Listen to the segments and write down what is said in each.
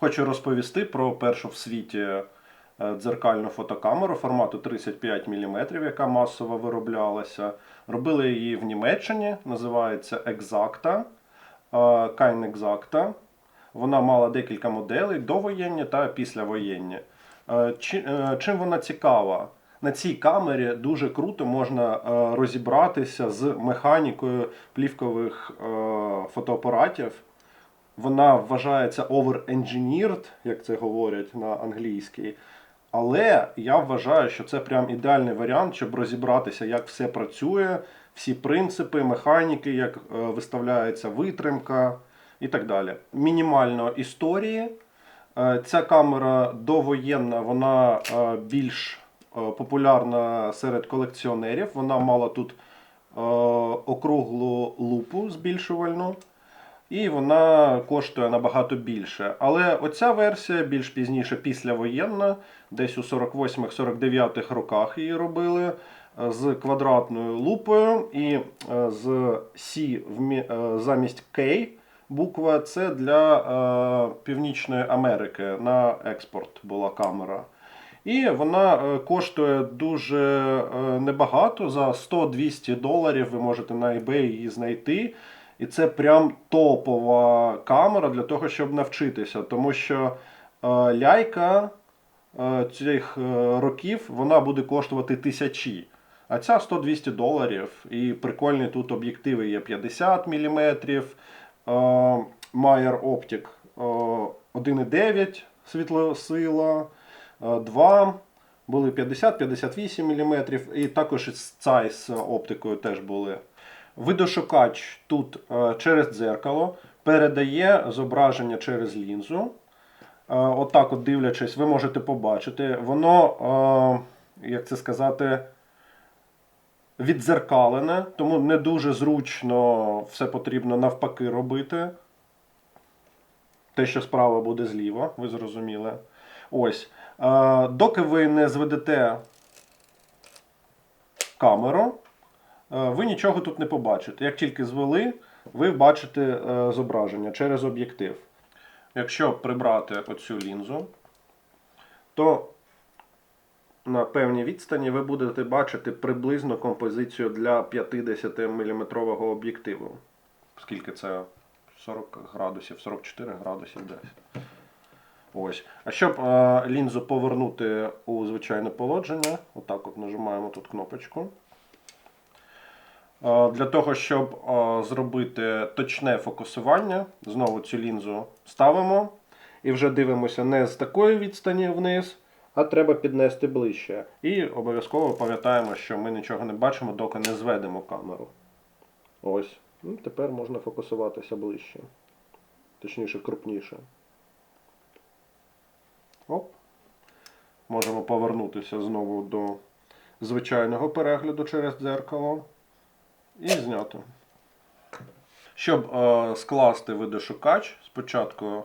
Хочу розповісти про першу в світі е, дзеркальну фотокамеру формату 35 мм, яка масово вироблялася. Робили її в Німеччині, називається Exacta, е, Kind Exacta. Вона мала декілька моделей довоєнні та післявоєнні. Е, чи- е, Чим вона цікава? На цій камері дуже круто можна е, розібратися з механікою плівкових е, фотоапаратів. Вона вважається over-engineered, як це говорять на англійській. Але я вважаю, що це прям ідеальний варіант, щоб розібратися, як все працює, всі принципи, механіки, як е, виставляється витримка і так далі. Мінімально історії. Е, Ця камера довоєнна, вона е, більш популярна серед колекціонерів. Вона мала тут округлу лупу збільшувальну. І вона коштує набагато більше. Але оця версія більш пізніше післявоєнна, десь у 48-49 роках її робили е, з квадратною лупою і е, з C е, замість K буква це для Північної Америки на експорт була камера. І вона коштує дуже небагато. За 100-200 доларів ви можете на eBay її знайти. І це прям топова камера для того, щоб навчитися. Тому що е, ляйка е, цих е, років вона буде коштувати тисячі. А ця 100-200 доларів. І прикольні тут об'єктиви є 50 мм. Е, Meyer Optic е, 1,9 світлосила, е, 2. Були 50-58 мм, і також із Zeiss оптикою теж були. Видошукач тут е, через дзеркало передає зображення через лінзу. Е, Отак, от дивлячись, ви можете побачити. Воно, е, як це сказати, віддзеркалене, тому не дуже зручно все потрібно навпаки робити. Те, що справа буде зліва, ви зрозуміли. Ось. Доки ви не зведете камеру, ви нічого тут не побачите. Як тільки звели, ви бачите е, зображення через об'єктив. Якщо прибрати оцю лінзу, то на певній відстані ви будете бачити приблизно композицію для 50 мм об'єктиву. Скільки це? 40 градусів, 44 градусів десь. Ось. А щоб е, лінзу повернути у звичайне положення, отак от нажимаємо тут кнопочку. Е, Для того, щоб е, зробити точне фокусування, знову цю лінзу ставимо. І вже дивимося не з такої відстані вниз, а треба піднести ближче. І обов'язково пам'ятаємо, що ми нічого не бачимо, доки не зведемо камеру. Ось. Ну, тепер можна фокусуватися ближче. Точніше, крупніше. Оп. Можемо повернутися знову до звичайного перегляду через дзеркало. І зняти. Щоб е, скласти видошукач, спочатку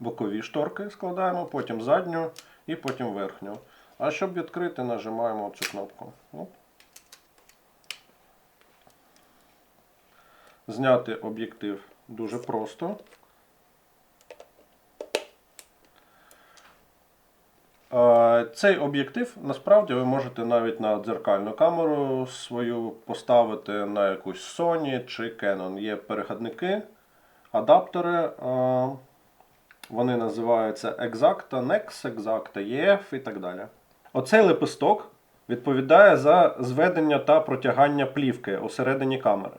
бокові шторки складаємо, потім задню і потім верхню. А щоб відкрити, нажимаємо цю кнопку. Оп. Зняти об'єктив дуже просто. Цей об'єктив насправді ви можете навіть на дзеркальну камеру свою поставити на якусь Sony чи Canon. Є переходники, адаптери. Вони називаються Exacta, Nex, Exacta, EF і так далі. Оцей лепесток відповідає за зведення та протягання плівки усередині камери.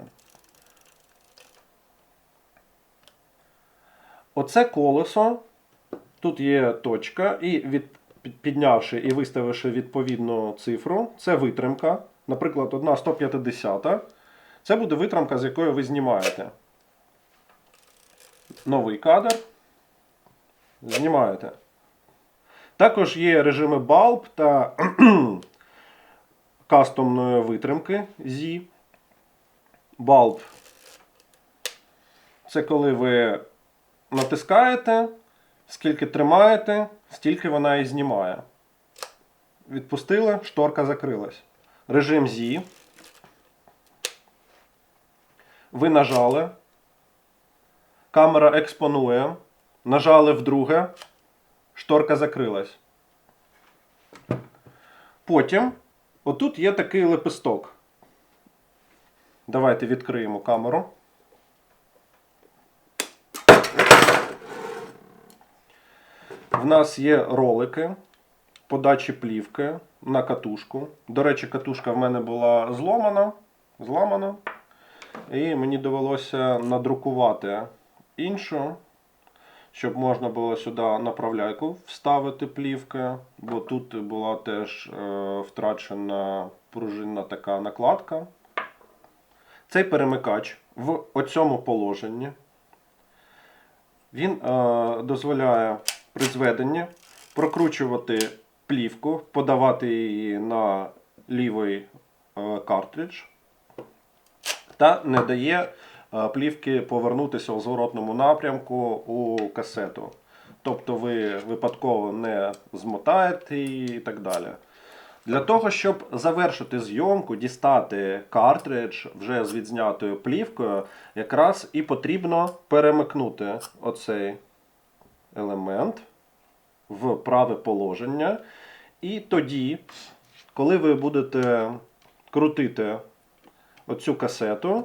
Оце колесо. Тут є точка, і від, піднявши і виставивши відповідну цифру, це витримка. Наприклад, одна 150. Це буде витримка, з якої ви знімаєте. Новий кадр. Знімаєте. Також є режими bulb та кастомної витримки Z. Bulb. Це коли ви натискаєте, скільки тримаєте, стільки вона і знімає. Відпустили, шторка закрилась. Режим Z. Ви нажали. Камера експонує нажали вдруге, шторка закрилась. Потім, отут є такий лепесток. Давайте відкриємо камеру. Нас є ролики подачі плівки на катушку. До речі, катушка в мене була зломана. зламана. І мені довелося надрукувати іншу, щоб можна було сюди направляйку вставити плівки, бо тут була теж е, втрачена пружинна така накладка. Цей перемикач в оцьому положенні. Він е, дозволяє при зведенні прокручувати плівку, подавати її на лівий е, картридж та не дає е, плівки повернутися у зворотному напрямку у касету. Тобто ви випадково не змотаєте її і так далі. Для того, щоб завершити зйомку, дістати картридж вже з відзнятою плівкою, якраз і потрібно перемикнути оцей елемент в праве положення. І тоді, коли ви будете крутити оцю касету,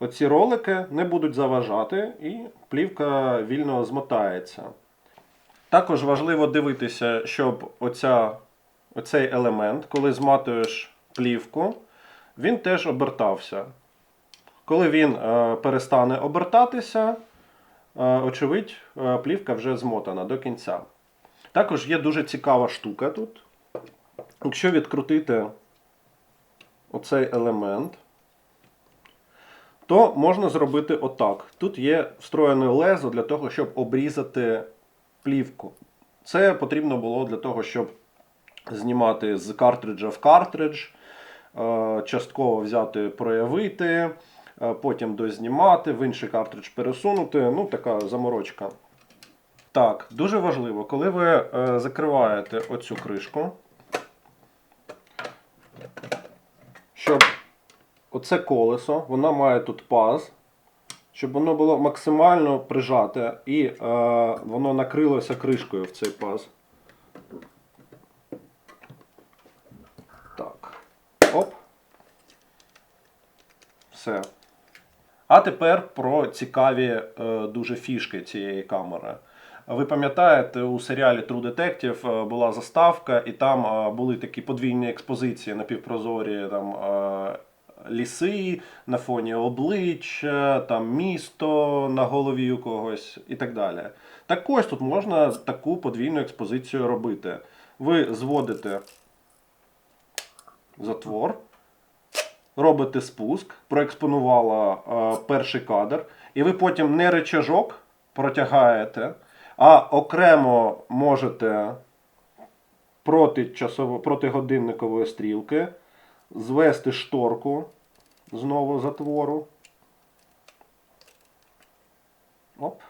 оці ролики не будуть заважати і плівка вільно змотається. Також важливо дивитися, щоб оця, оцей елемент, коли зматуєш плівку, він теж обертався. Коли він е, перестане обертатися, е, очевидь, е, плівка вже змотана до кінця. Також є дуже цікава штука тут. Якщо відкрутити оцей елемент, то можна зробити отак. Тут є встроєне лезо для того, щоб обрізати плівку. Це потрібно було для того, щоб знімати з картриджа в картридж, е, частково взяти, проявити, е, потім дознімати, в інший картридж пересунути. Ну, така заморочка. Так, дуже важливо, коли ви е, закриваєте оцю кришку, щоб оце колесо, воно має тут паз, щоб воно було максимально прижате і е, воно накрилося кришкою в цей паз. Так. Оп. Все. А тепер про цікаві е, дуже фішки цієї камери. Ви пам'ятаєте, у серіалі True Detective е, була заставка, і там е, були такі подвійні експозиції напівпрозорі, там е, ліси на фоні обличчя, там місто на голові у когось і так далі. Так ось тут можна таку подвійну експозицію робити. Ви зводите затвор, робите спуск, проекспонувала е, перший кадр, і ви потім не речажок протягаєте, а окремо можете проти, часово, проти годинникової стрілки звести шторку знову затвору. Оп.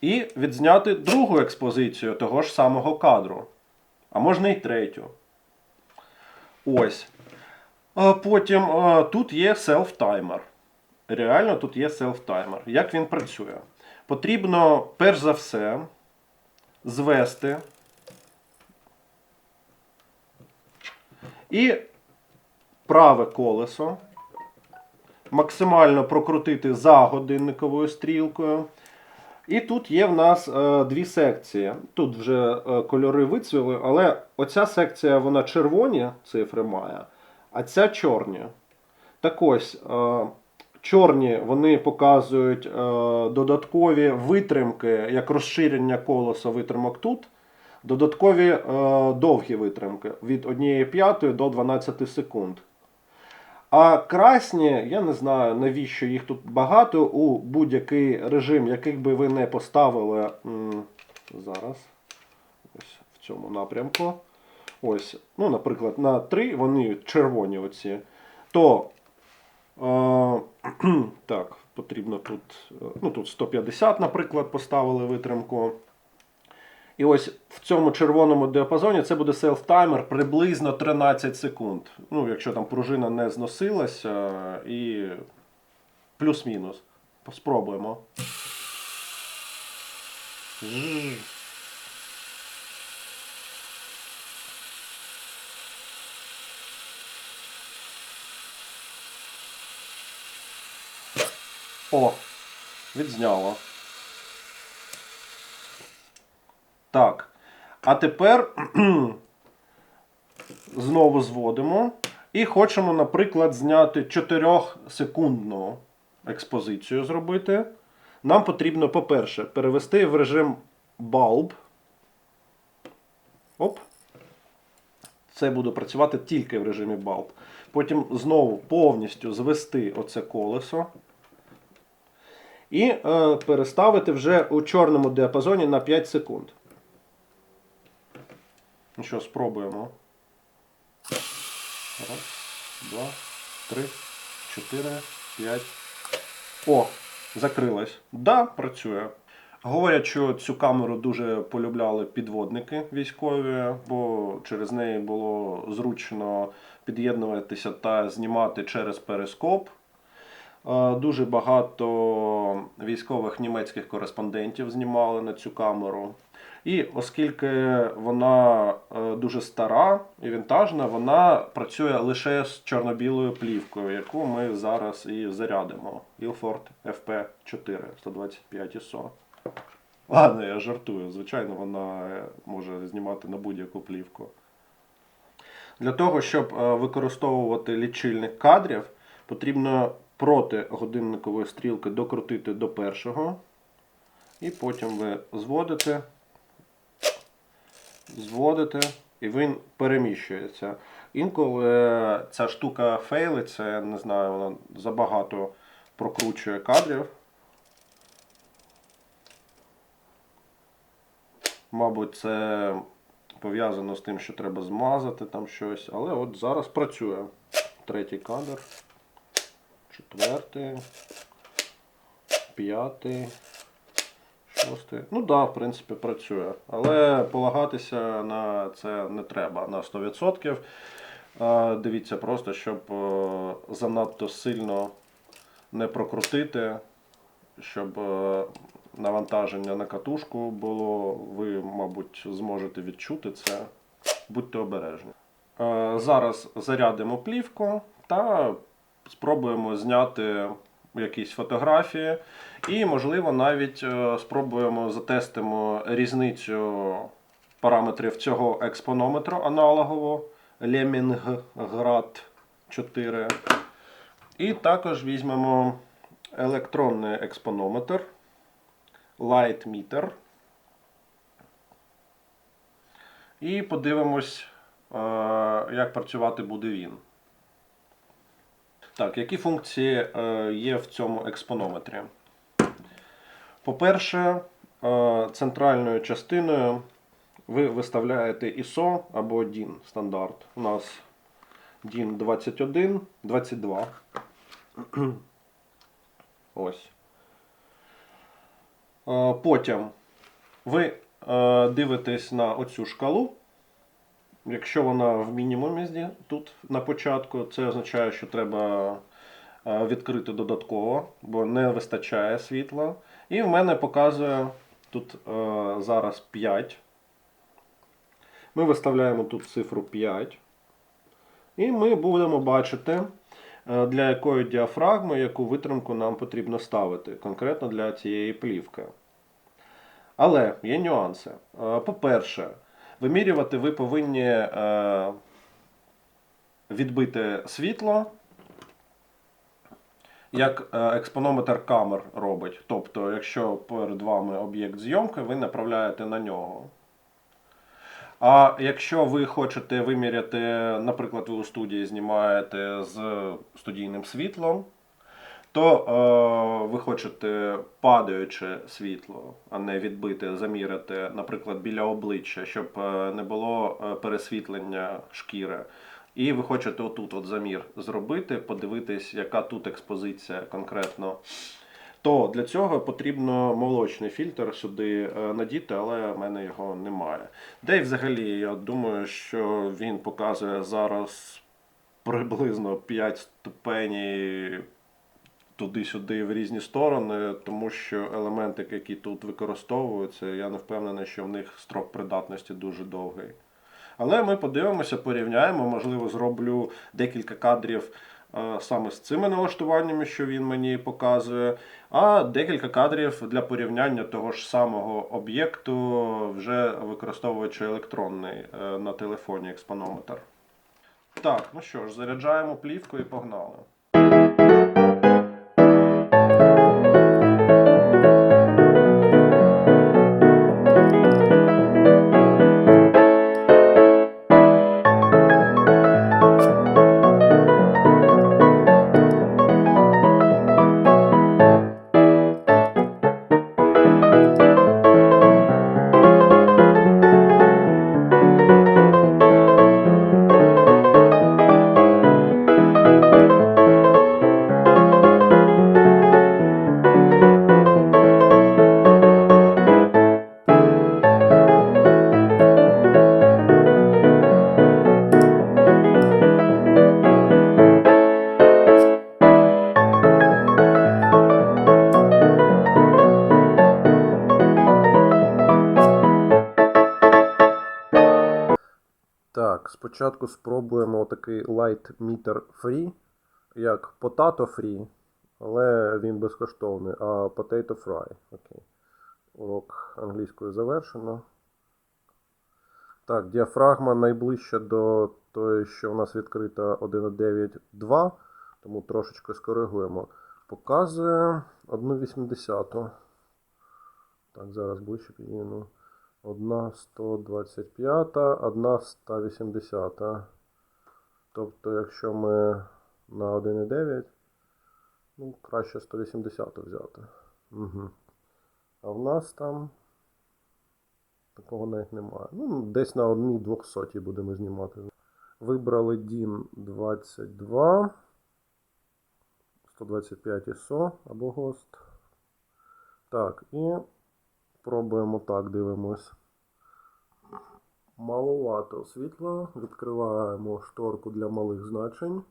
І відзняти другу експозицію того ж самого кадру. А можна і третю. Ось. Потім а, тут є селф-таймер. Реально тут є селф-таймер. Як він працює? Потрібно, перш за все, звести і праве колесо максимально прокрутити за годинниковою стрілкою. І тут є в нас е, дві секції. Тут вже е, кольори вицвіли, але оця секція вона червоні цифри має, а ця чорні. Так ось, е, чорні вони показують е, додаткові витримки, як розширення колеса витримок тут. Додаткові е, довгі витримки від 1,5 до 12 секунд. А красні, я не знаю, навіщо їх тут багато у будь-який режим, який би ви не поставили м, зараз. Ось в цьому напрямку. Ось, ну, наприклад, на 3 вони червоні оці. То так, потрібно тут, е, ну, тут 150, наприклад, поставили витримку. І ось в цьому червоному діапазоні це буде селф-таймер приблизно 13 секунд. Ну, якщо там пружина не зносилася, і плюс-мінус. Спробуємо. О, відзняло. Так. А тепер знову зводимо. І хочемо, наприклад, зняти 4-секундну експозицію зробити. Нам потрібно, по-перше, перевести в режим bulb. Оп. Це буде працювати тільки в режимі bulb. Потім знову повністю звести оце колесо. І е, переставити вже у чорному діапазоні на 5 секунд. Ну що, спробуємо. Раз, два, три, чотири, п'ять. О, закрилась. Да, працює. Говорять, що цю камеру дуже полюбляли підводники військові, бо через неї було зручно під'єднуватися та знімати через перископ. Е, Дуже багато військових німецьких кореспондентів знімали на цю камеру. І оскільки вона е, дуже стара і вінтажна, вона працює лише з чорно-білою плівкою, яку ми зараз і зарядимо. Ilford FP4 125 ISO. Ладно, я жартую. Звичайно, вона е, може знімати на будь-яку плівку. Для того, щоб використовувати лічильник кадрів, потрібно проти годинникової стрілки докрутити до першого. І потім ви зводите, зводите, і він переміщується. Інколи е, ця штука фейлиться, я не знаю, вона забагато прокручує кадрів. Мабуть, це пов'язано з тим, що треба змазати там щось. Але от зараз працює. Третій кадр. Четвертий. П'ятий. Шостий. Ну так, да, в принципі, працює. Але полагатися на це не треба на 100%. Е, Дивіться просто, щоб е, занадто сильно не прокрутити, щоб е, навантаження на катушку було, ви, мабуть, зможете відчути це. Будьте обережні. Е, Зараз зарядимо плівку та спробуємо зняти якісь фотографії. І, можливо, навіть е, спробуємо затестимо різницю параметрів цього експонометру аналогового Lemongrad 4. І також візьмемо електронний експонометр Light Meter. І подивимось, е, як працювати буде він. Так, які функції е, є в цьому експонометрі? По-перше, е, центральною частиною ви виставляєте ISO або DIN стандарт. У нас DIN 21, 22. Ось. Е, Потім ви дивитесь на оцю шкалу. Якщо вона в мінімумі тут на початку, це означає, що треба е, відкрити додатково, бо не вистачає світла. І в мене показує тут е, зараз 5. Ми виставляємо тут цифру 5. І ми будемо бачити, е, для якої діафрагми, яку витримку нам потрібно ставити, конкретно для цієї плівки. Але є нюанси. По-перше, вимірювати ви повинні е, відбити світло, як е, експонометр камер робить. Тобто, якщо перед вами об'єкт зйомки, ви направляєте на нього. А якщо ви хочете виміряти, наприклад, ви у студії знімаєте з студійним світлом, то е, ви хочете падаюче світло, а не відбите, заміряти, наприклад, біля обличчя, щоб е, не було е, пересвітлення шкіри. І ви хочете отут от замір зробити, подивитись, яка тут експозиція конкретно. То для цього потрібно молочний фільтр сюди е, надіти, але в мене його немає. Де й взагалі, я думаю, що він показує зараз приблизно 5 ступеней туди-сюди в різні сторони, тому що елементи, які тут використовуються, я не впевнений, що в них строк придатності дуже довгий. Але ми подивимося, порівняємо, можливо, зроблю декілька кадрів е, саме з цими налаштуваннями, що він мені показує, а декілька кадрів для порівняння того ж самого об'єкту, вже використовуючи електронний е, на телефоні експонометр. Так, ну що ж, заряджаємо плівку і погнали. Спочатку спробуємо такий Light Meter Free, як Potato Free, але він безкоштовний, а Potato Fry. Окей. Урок англійською завершено. Так, діафрагма найближча до тої, що у нас відкрита 1.9.2, тому трошечки скоригуємо. Показує 1,80. Так, зараз ближче підійму. Одна 125, одна 180. Тобто, якщо ми на 1,9, ну, краще 180 взяти. Угу. А в нас там такого навіть немає. Ну, десь на 1,200 будемо знімати. Вибрали DIN 22, 125 ISO або GOST. Так, і Пробуємо так, дивимось. Маловато світла. Відкриваємо шторку для малих значень.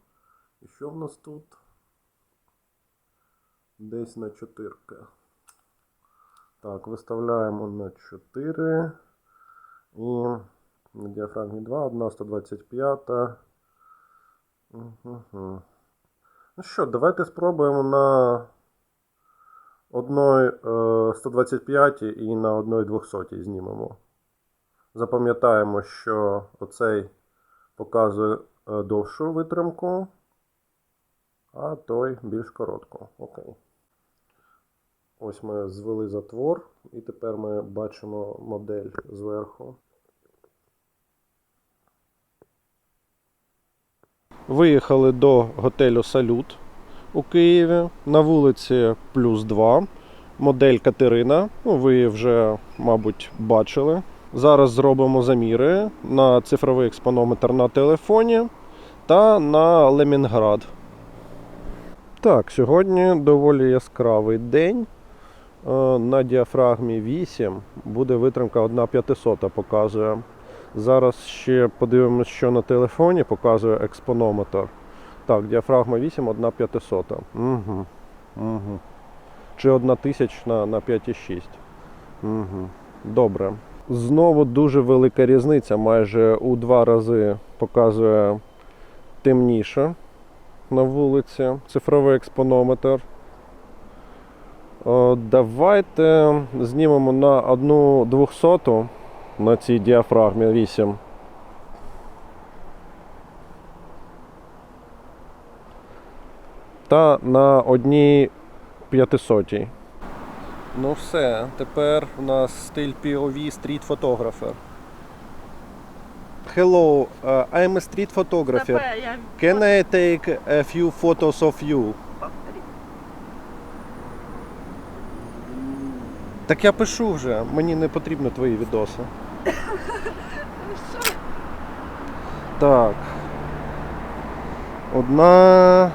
І що в нас тут? Десь на 4. Так, виставляємо на 4. І на діафрагмі 2, одна 125. Угу. Ну що, давайте спробуємо на одної е, 125 і на одної 200 знімемо. Запам'ятаємо, що оцей показує е, довшу витримку, а той більш коротку. Окей. Ось ми звели затвор, і тепер ми бачимо модель зверху. Виїхали до готелю Салют у Києві. На вулиці плюс 2. Модель Катерина. Ну, ви вже, мабуть, бачили. Зараз зробимо заміри на цифровий експонометр на телефоні та на Лемінград. Так, сьогодні доволі яскравий день. Е, На діафрагмі 8 буде витримка 1,500 показує. Зараз ще подивимось, що на телефоні показує експонометр. Так, діафрагма 8, 1,500. Угу. Угу. Чи 1000 на, на 5,6. Угу. Добре. Знову дуже велика різниця. Майже у два рази показує темніше на вулиці. Цифровий експонометр. О, давайте знімемо на одну 200 на цій діафрагмі 8. Та на одній 500. Ну все, тепер у нас стиль POV Street Photographer. Hello, uh, I'm a street photographer. Can I take a few photos of you? Так я пишу вже, мені не потрібно твої відоси. Так. Одна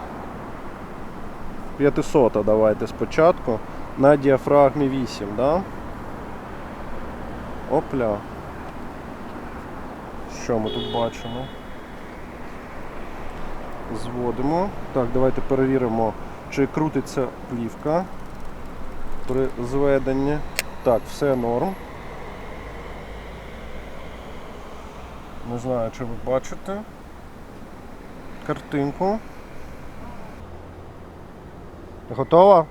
500 давайте спочатку. На діафрагмі 8, да? Опля. Що ми тут бачимо? Зводимо. Так, давайте перевіримо, чи крутиться плівка при зведенні. Так, все норм. Не знаю, чи ви бачите картинку. Готова?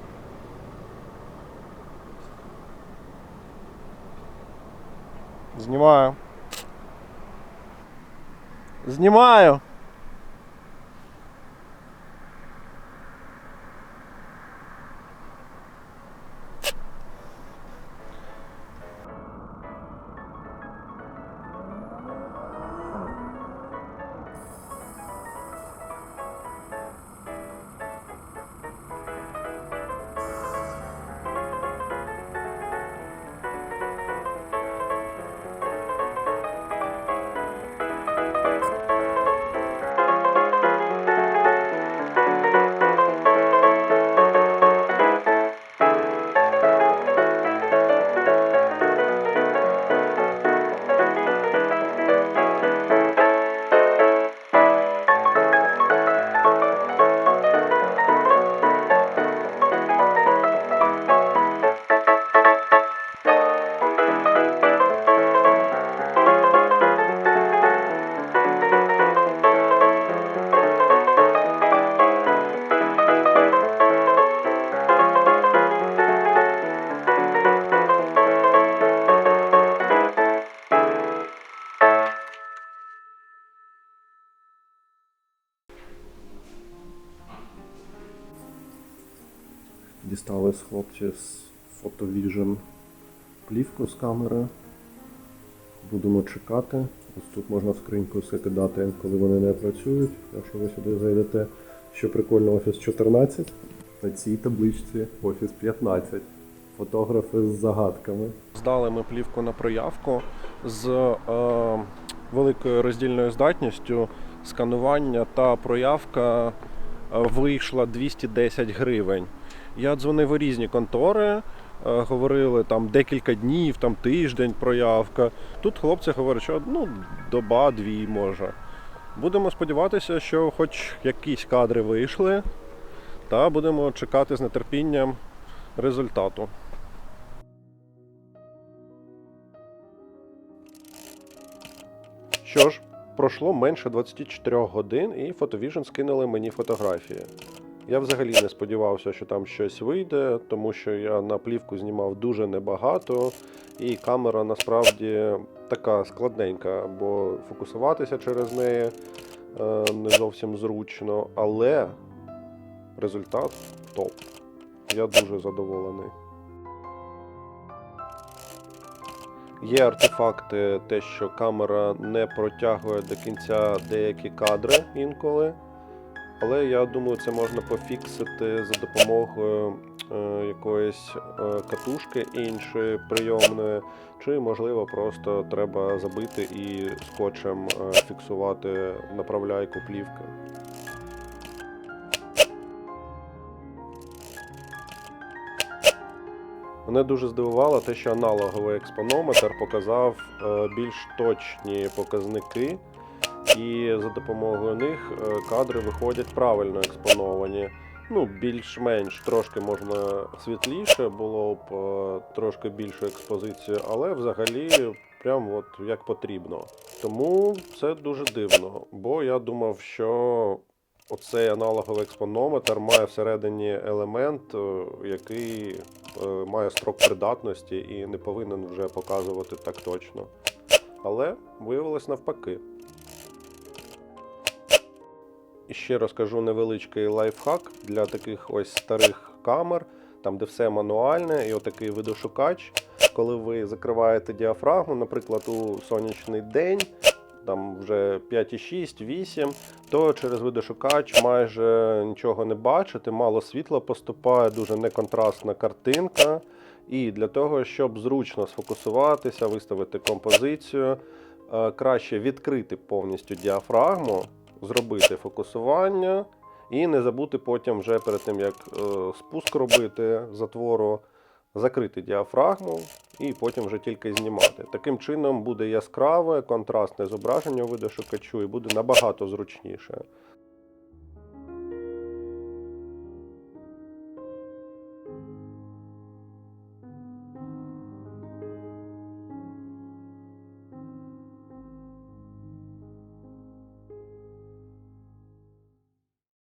Знімаю. Знімаю. Дістали з хлопці Photovision плівку з камери. Будемо чекати. Ось тут можна скриньку все кидати, коли вони не працюють. Якщо ви сюди зайдете, що прикольно, офіс 14. На цій табличці офіс 15. Фотографи з загадками. Здали ми плівку на проявку з е, великою роздільною здатністю сканування та проявка е, вийшла 210 гривень. Я дзвонив у різні контори, е, говорили там декілька днів, там тиждень проявка. Тут хлопці говорять, що ну, доба-дві може. Будемо сподіватися, що хоч якісь кадри вийшли, та будемо чекати з нетерпінням результату. Що ж, пройшло менше 24 годин і Photovision скинули мені фотографії. Я взагалі не сподівався, що там щось вийде, тому що я на плівку знімав дуже небагато, і камера насправді така складненька, бо фокусуватися через неї е, не зовсім зручно, але результат топ. Я дуже задоволений. Є артефакти, те, що камера не протягує до кінця деякі кадри інколи. Але я думаю, це можна пофіксити за допомогою е, якоїсь е, катушки іншої прийомної, чи можливо просто треба забити і скотчем е, фіксувати направляйку плівки. Мене дуже здивувало те, що аналоговий експонометр показав більш точні показники, і за допомогою них е, кадри виходять правильно експоновані. Ну, більш-менш трошки можна світліше, було б е, трошки більшу експозицію, але взагалі прям от як потрібно. Тому це дуже дивно, бо я думав, що оцей аналоговий експонометр має всередині елемент, е, який має строк придатності і не повинен вже показувати так точно. Але виявилось навпаки. Ще розкажу невеличкий лайфхак для таких ось старих камер, там де все мануальне, і отакий видошукач. Коли ви закриваєте діафрагму, наприклад, у сонячний день, там вже 5,6, 8, то через видошукач майже нічого не бачите, мало світла поступає, дуже неконтрастна картинка. І для того, щоб зручно сфокусуватися, виставити композицію, е, краще відкрити повністю діафрагму, зробити фокусування і не забути потім, вже перед тим як е, спуск робити затвору, закрити діафрагму і потім вже тільки знімати. Таким чином буде яскраве, контрастне зображення у видошукачу і буде набагато зручніше.